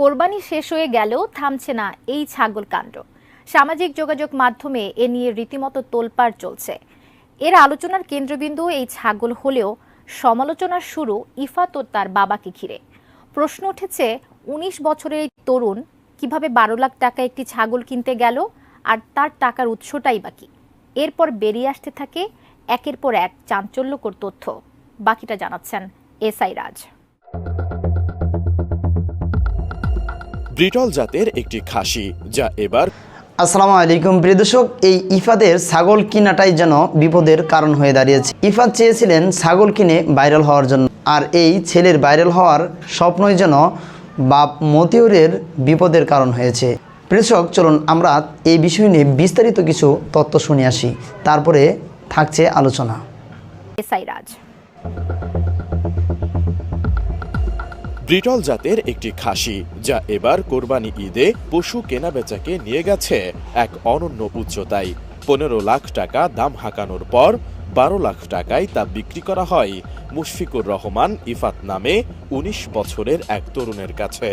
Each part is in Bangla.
কোরবানি শেষ হয়ে গেলেও থামছে না এই ছাগল কাণ্ড। সামাজিক যোগাযোগ মাধ্যমে এ নিয়ে রীতিমতো তোলপাড় চলছে। এর আলোচনার কেন্দ্রবিন্দু এই ছাগল হলেও সমালোচনার শুরু ইফাত ও তার বাবাকে ঘিরে। প্রশ্ন উঠেছে, উনিশ বছরের এই তরুণ কীভাবে বারো লাখ টাকা একটি ছাগল কিনতে গেল আর তার টাকার উৎসটাই বাকি এরপর বেরিয়ে আসতে থাকে একের পর এক চাঞ্চল্যকর তথ্য। বাকিটা জানাচ্ছেন এসআই রাজ। ব্রিটল জাতের একটি খাসি যা এবার আসসালামু আলাইকুম। প্রিয় দর্শক এই ইফাদের ছাগল কিনাটাই যেন বিপদের কারণ হয়ে দাঁড়িয়েছে। ইফাদ চেয়েছিলেন ছাগল কিনে ভাইরাল হওয়ার জন্য আর এই ছেলের ভাইরাল হওয়ার স্বপ্নই যেন বাপ মতিউরের বিপদের কারণ হয়েছে। প্রিয় দর্শক চলুন আমরা এই বিষয় নিয়ে বিস্তারিত কিছু তথ্য শুনে আসি। তারপরে থাকছে আলোচনা। এসআই রাজ। ব্রিটল জাতের একটি খাসি, যা এবার কোরবানি ঈদে পশু কেনাবেচাকে নিয়ে গেছে এক অনন্য উচ্চতায়। পনেরো লাখ টাকা দাম হাঁকানোর পর বারো লাখ টাকায় তা বিক্রি করা হয়, মুশফিকুর রহমান ইফাত নামে ১৯ বছরের এক তরুণের কাছে।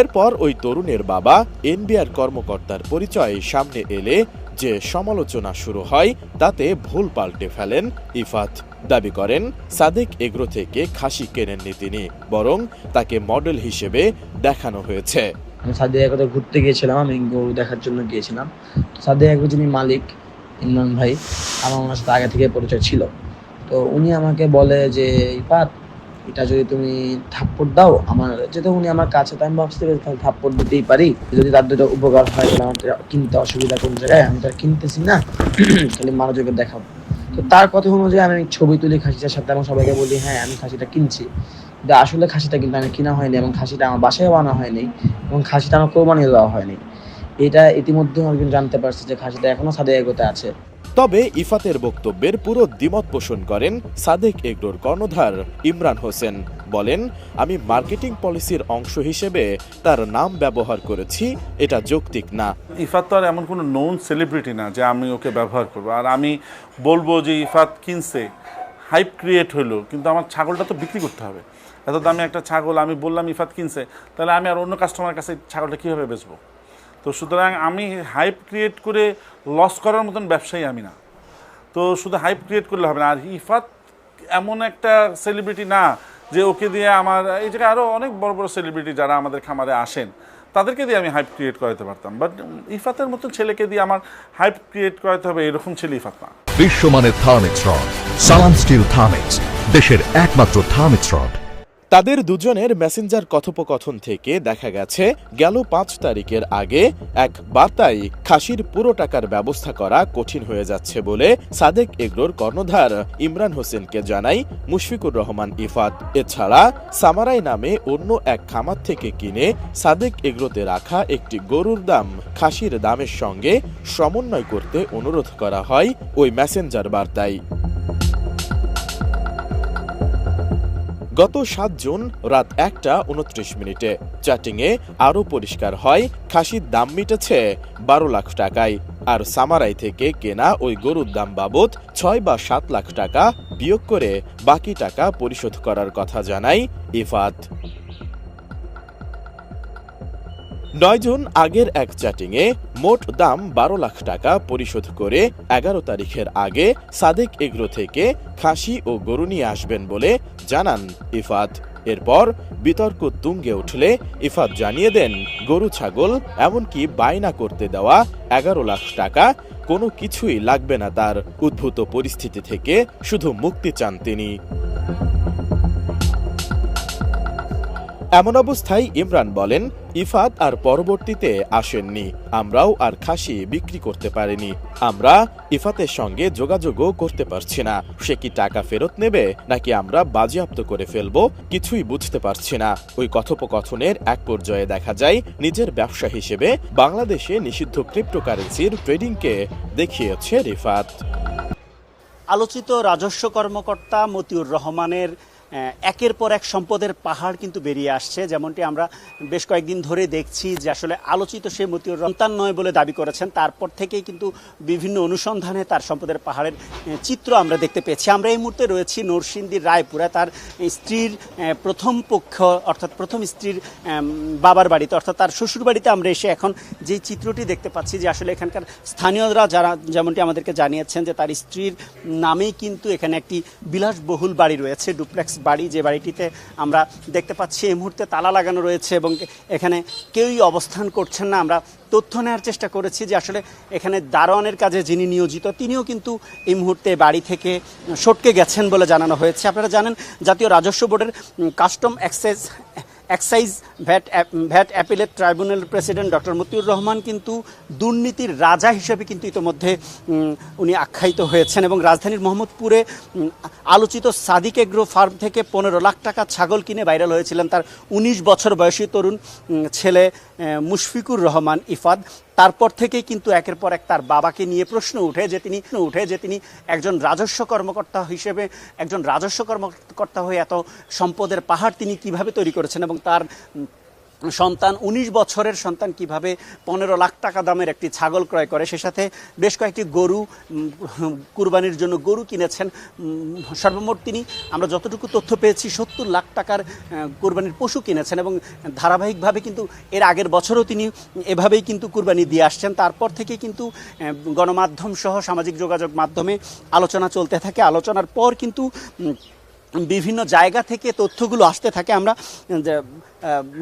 এরপর ওই তরুণের বাবা এনবিআর কর্মকর্তার পরিচয় সামনে এলে যে সমালোচনা শুরু হয়, তাতে ভুল পাল্টে ফেলেন ইফাত। দাবি করেন, সাদেক এগ্রো থেকে খাসি কেনেননি তিনি, বরং তাকে মডেল হিসেবে দেখানো হয়েছে। আমি সাদিয়া কোথাও ঘুরতে গিয়েছিলাম, আমি গরু দেখার জন্য গিয়েছিলাম। সাদিয়া একবার যিনি মালিক, ইমরান ভাই, আমার ওনার সাথে আগে থেকে পরিচয় ছিল। তো উনি আমাকে বলে যে ইপাত এটা যদি তুমি থাপ্পড় দাও, আমার যেহেতু উনি আমার কাছে, তো আমি ভাবছি থাপ্পড় দিতেই পারি। যদি তার দুটো উপকার হয়, তাহলে আমার কিনতে অসুবিধা কোন জায়গায়? আমি তো আর কিনতেছি না। খালি মানুষকে দেখাবো তো তার কথা অনুযায়ী আমি ছবি তুলি খাসিটার সাথে এবং সবাইকে বলি হ্যাঁ আমি খাসিটা কিনছি। কিন্তু আসলে খাসিটা কিন্তু আমি কিনা হয়নি এবং খাসিটা আমার বাসায় আনা হয়নি এবং খাসিটা আমার কোরবানি দেওয়া হয়নি। এটা ইতিমধ্যে একজন জানতে পারছি যে খাসিটা এখনও সাদে এগোতে আছে। তবে ইফাতের বক্তব্যের পুরো দ্বিমত পোষণ করেন সাদেক এগ্রোর কর্ণধার ইমরান হোসেন। বলেন, আমি মার্কেটিং পলিসির অংশ হিসেবে তার নাম ব্যবহার করেছি, এটা যৌক্তিক না। ইফাত তো আর এমন কোনো নোন সেলিব্রিটি না যে আমি ওকে ব্যবহার করব। আর আমি বলব যে ইফাত কিনছে হাইপ ক্রিয়েট হলো, কিন্তু আমার ছাগলটা তো বিক্রি করতে হবে। এত দামি একটা ছাগল আমি বললাম ইফাত কিনছে, তাহলে আমি আর অন্য কাস্টমারের কাছে ছাগলটা কীভাবে বেচবো? তো সুতরাং আমি হাইপ ক্রিয়েট করে লস করার মতন ব্যবসায়ী আমি না। তো শুধু হাইপ ক্রিয়েট করলে হবে না, আর ইফাত এমন একটা সেলিব্রিটি না যে ওকে দিয়ে আমার, এই জায়গায় আরও অনেক বড় বড় সেলিব্রিটি যারা আমাদের খামারে আসেন, তাদেরকে দিয়ে আমি হাইপ ক্রিয়েট করাতে পারতাম। বাট ইফাতের মতো ছেলেকে দিয়ে আমার হাইপ ক্রিয়েট করাতে হবে এরকম ছেলে ইফাত না। বিশ্বমানের Thermex rod, Salam steel Thermex, দেশের একমাত্র থার্মিক্স রড। তাদের দুজনের মেসেঞ্জার কথোপকথন থেকে দেখা গেছে, গেল পাঁচ তারিখের আগে এক বার্তায় খাসির পুরো টাকার ব্যবস্থা করা কঠিন হয়ে যাচ্ছে বলে সাদেক এগ্রোর কর্ণধার ইমরান হোসেনকে জানাই মুশফিকুর রহমান ইফাত। এছাড়া সামারাই নামে অন্য এক খামার থেকে কিনে সাদেক এগ্রোতে রাখা একটি গরুর দাম খাসির দামের সঙ্গে সমন্বয় করতে অনুরোধ করা হয় ওই মেসেঞ্জার বার্তায়। গত সাত জুন রাত একটা উনত্রিশ মিনিটে চ্যাটিংয়ে আরও পরিষ্কার হয়, খাসির দাম মিটেছে বারো লাখ টাকায়। আর সামারাই থেকে কেনা ওই গরুর দাম বাবদ ছয় বা সাত লাখ টাকা বিয়োগ করে বাকি টাকা পরিশোধ করার কথা জানাই ইফাত। নয় জুন আগের এক চ্যাটিংয়ে মোট দাম বারো লাখ টাকা পরিশোধ করে এগারো তারিখের আগে সাদেক এগ্রো থেকে খাসি ও গরু নিয়ে আসবেন বলে জানান ইফাত। এরপর বিতর্ক তুঙ্গে উঠলে ইফাত জানিয়ে দেন, গরু, ছাগল এমনকি বায়না করতে দেওয়া এগারো লাখ টাকা কোনো কিছুই লাগবে না তার। উদ্ভূত পরিস্থিতি থেকে শুধু মুক্তি চান তিনি। এমন অবস্থায় ইমরান বলেন, ইফাত আর পরবর্তীতে আসেননি। আমরাও আর খাসি বিক্রি করতে পারিনি। আমরা ইফাতের সঙ্গে যোগাযোগও করতে পারছি না। সে কি টাকা ফেরত নেবে, নাকি আমরা বাজেয়াপ্ত করে ফেলব, কিছুই বুঝতে পারছি না। ওই কথোপকথনের এক পর্যায়ে দেখা যায়, নিজের ব্যবসা হিসেবে বাংলাদেশে নিষিদ্ধ ক্রিপ্টোকারেন্সির ট্রেডিংকে দেখিয়েছে রিফাত। আলোচিত রাজস্ব কর্মকর্তা মতিউর রহমানের একের পর এক সম্পদের পাহাড় কিন্তু বেরিয়ে আসছে। যেমনটি আমরা বেশ কয়েকদিন ধরে দেখছি যে আসলে আলোচিত সে মতিউর সন্তান নয় বলে দাবি করেছেন। তারপর থেকেই কিন্তু বিভিন্ন অনুসন্ধানে তার সম্পদের পাহাড়ের চিত্র আমরা দেখতে পেয়েছি। আমরা এই মুহূর্তে রয়েছি নরসিংদীর রায়পুরা। তার স্ত্রীর প্রথম পক্ষ, অর্থাৎ প্রথম স্ত্রীর বাবার বাড়িতে, অর্থাৎ তার শ্বশুর বাড়িতে আমরা এসে এখন যে চিত্রটি দেখতে পাচ্ছি যে আসলে এখানকার স্থানীয়রা যারা, যেমনটি আমাদেরকে জানিয়েছেন যে তার স্ত্রীর নামেই কিন্তু এখানে একটি বিলাসবহুল বাড়ি রয়েছে, ডুপ্লেক্স বাড়ি, যে বাড়িটিতে আমরা দেখতে পাচ্ছি, এই মুহূর্তে তালা লাগানো রয়েছে এবং এখানে কেউই অবস্থান করছেন না। আমরা তথ্য নেওয়ার চেষ্টা করেছি যে আসলে এখানে দারোয়ানের কাজে যিনি নিয়োজিত, তিনিও কিন্তু এই মুহূর্তে বাড়ি থেকে সটকে গেছেন বলে জানানো হয়েছে। আপনারা জানেন, জাতীয় রাজস্ব বোর্ডের custom excise excise VAT VAT appellate tribunal president doctor Motiur Rahman কিন্তু দুর্নীতির রাজা হিসেবে কিন্তু ইতোমধ্যে উনি আখ্যায়িত হয়েছেন এবং রাজধানীর মোহাম্মদপুরে আলোচিত সাদিক এগ্রো ফার্ম থেকে পনেরো লাখ টাকা ছাগল কিনে ভাইরাল হয়েছিলেন তার উনিশ বছর বয়সী তরুণ ছেলে মুশফিকুর রহমান ইফাদ। তারপর থেকে কিন্তু একের পর এক তার বাবাকে নিয়ে প্রশ্ন উঠে যে তিনি, উঠে যে তিনি একজন রাজস্ব কর্মকর্তা হিসেবে, একজন রাজস্ব কর্মকর্তা হয়ে এত সম্পদের পাহাড় তিনি কীভাবে তৈরি করেছেন এবং তার সন্তান ১৯ বছরের সন্তান কীভাবে পনেরো লাখ টাকা দামের একটি ছাগল ক্রয় করে, সে সাথে বেশ কয়েকটি গরু কুরবানির জন্য গরু কিনেছেন। সর্বমোট তিনি, আমরা যতটুকু তথ্য পেয়েছি, সত্তর লাখ টাকার কুরবানির পশু কিনেছেন এবং ধারাবাহিকভাবে কিন্তু এর আগের বছরও তিনি এভাবেই কিন্তু কুরবানি দিয়ে আসছেন। তারপর থেকে কিন্তু গণমাধ্যম সহ সামাজিক যোগাযোগ মাধ্যমে আলোচনা চলতে থাকে। আলোচনার পর কিন্তু বিভিন্ন জায়গা থেকে তথ্যগুলো আসতে থাকে। আমরা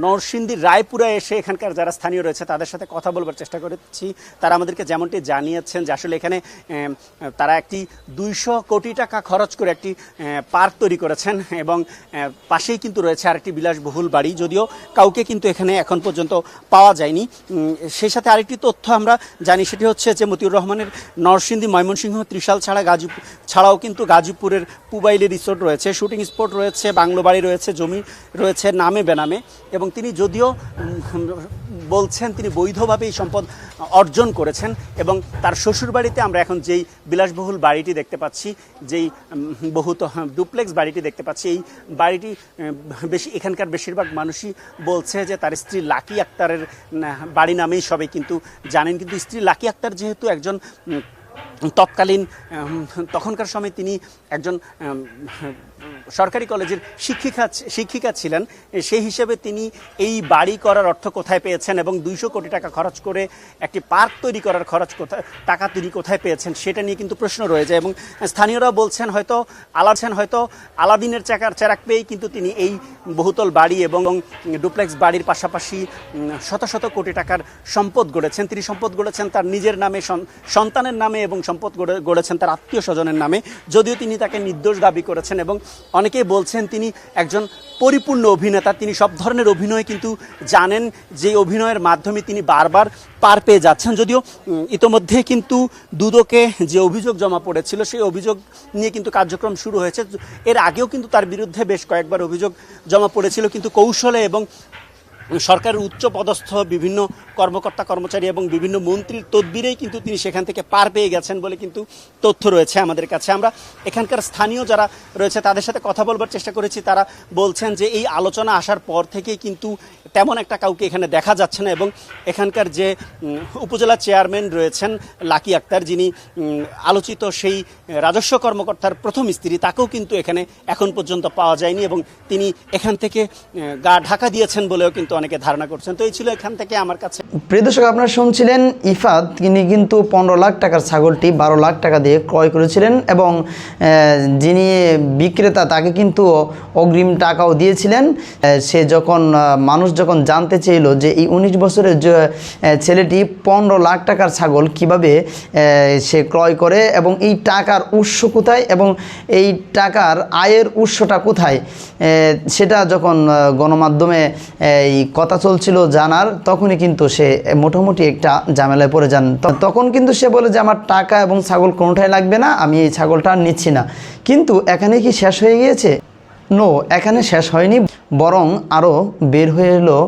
নরসিংদীর রায়পুরা এসে এখানকার যারা স্থানীয় রয়েছে, তাদের সাথে কথা বলবার চেষ্টা করেছি। তারা আমাদেরকে যেমনটি জানিয়েছেন যে আসলে এখানে তারা একটি দুইশো কোটি টাকা খরচ করে একটি পার্ক তৈরি করেছেন এবং পাশেই কিন্তু রয়েছে আরেকটি বিলাসবহুল বাড়ি। যদিও কাউকে কিন্তু এখানে এখন পর্যন্ত পাওয়া যায়নি। সেই সাথে আরেকটি তথ্য আমরা জানি, সেটি হচ্ছে যে মতিউর রহমানের নরসিংদী ময়মনসিংহ ত্রিশাল ছাড়া গাজীপুর ছাড়াও কিন্তু গাজীপুরের পুবাইলি রিসোর্ট রয়েছে, শুটিং স্পট রয়েছে, বাংলো বাড়ি রয়েছে, জমি রয়েছে, নামে বেনামে। এবং তিনি যদিও বলছেন তিনি বৈধভাবে এই সম্পদ অর্জন করেছেন এবং তার শ্বশুরবাড়িতে আমরা এখন যেই বিলাসবহুল বাড়িটি দেখতে পাচ্ছি, যেই বহুত ডুপ্লেক্স বাড়িটি দেখতে পাচ্ছি, এই বাড়িটি বেশি, এখানকার বেশিরভাগ মানুষই বলছে যে তার স্ত্রী লাকি আক্তারের বাড়ি নামেই সবাই কিন্তু জানেন, কিন্তু স্ত্রী লাকি আক্তার যেহেতু একজন তৎকালীন তখনকার সময় তিনি একজন সরকারি কলেজের শিক্ষিকা শিক্ষিকা ছিলেন। সেই হিসেবে তিনি এই বাড়ি করার অর্থ কোথায় পেয়েছেন এবং দুইশো কোটি টাকা খরচ করে একটি পার্ক তৈরি করার খরচ কোথায়, টাকা তিনি কোথায় পেয়েছেন সেটা নিয়ে কিন্তু প্রশ্ন রয়ে যায় এবং স্থানীয়রা বলছেন হয়তো আলাছেন হয়তো আলাদিনের চাকার চেরাক পেয়েই কিন্তু তিনি এই বহুতল বাড়ি এবং ডুপ্লেক্স বাড়ির পাশাপাশি শত শত কোটি টাকার সম্পদ গড়েছেন। তিনি সম্পদ গড়েছেন তার নিজের নামে, সন- সন্তানের নামে এবং সম্পদ গড়ে- গড়েছেন তার আত্মীয় স্বজনের নামে। যদিও তিনি তাকে নির্দোষ দাবি করেছেন এবং অনেকেই বলছেন তিনি একজন পরিপূর্ণ অভিনেতা। তিনি সব ধরনের অভিনয় কিন্তু জানেন যে অভিনয়ের মাধ্যমে তিনি বারবার পার পেয়ে যাচ্ছেন। যদিও ইতোমধ্যে কিন্তু দুদকে যে অভিযোগ জমা পড়েছিল, সেই অভিযোগ নিয়ে কিন্তু কার্যক্রম শুরু হয়েছে। এর আগেও কিন্তু তার বিরুদ্ধে বেশ কয়েকবার অভিযোগ জমা পড়েছিল। কিন্তু কৌশলে এবং সরকারের উচ্চ পদস্থ বিভিন্ন কর্মকর্তা, কর্মচারী এবং বিভিন্ন মন্ত্রীর তদবিরেই কিন্তু তিনি সেখান থেকে পার পেয়ে গেছেন বলে কিন্তু তথ্য রয়েছে আমাদের কাছে। আমরা এখানকার স্থানীয় যারা রয়েছে তাদের সাথে কথা বলবার চেষ্টা করেছি। তারা বলছেন যে এই আলোচনা আসার পর থেকেই কিন্তু তেমন একটা কাউকে এখানে দেখা যাচ্ছে না এবং এখানকার যে উপজেলা চেয়ারম্যান রয়েছেন লাকি আক্তার, যিনি আলোচিত সেই রাজস্ব কর্মকর্তার প্রথম স্ত্রী, তাকেও কিন্তু এখানে এখন পর্যন্ত পাওয়া যায়নি এবং তিনি এখান থেকে গা ঢাকা দিয়েছেন বলেও কিন্তু অনেকে ধারণা করছেন। তো এই ছিল এখান থেকে আমার কাছে। প্রিয় দর্শক, আপনারা শুনছিলেন ইফাত তিনি কিন্তু পনেরো লাখ টাকার ছাগলটি বারো লাখ টাকা দিয়ে ক্রয় করেছিলেন এবং যিনি বিক্রেতা তাকে কিন্তু অগ্রিম টাকাও দিয়েছিলেন। সে যখন মানুষ যখন জানতে চেয়েল যে এই উনিশ বছরের ছেলেটি পনেরো লাখ টাকার ছাগল কীভাবে সে ক্রয় করে এবং এই টাকার উৎস কোথায় এবং এই টাকার আয়ের উৎসটা কোথায় সেটা যখন গণমাধ্যমে এই কথা চলছিল জানার, তখনই কিন্তু সে মোটামুটি একটা ঝামেলায় পড়ে যান। তখন কিন্তু সে বলে যে, আমার টাকা এবং ছাগল কোনোটাই লাগবে না, আমি এই ছাগলটা নিচ্ছি না। কিন্তু এখানে কি শেষ হয়ে গিয়েছে? নো, এখানে শেষ হয়নি, বরং আরও বের হয়ে এলো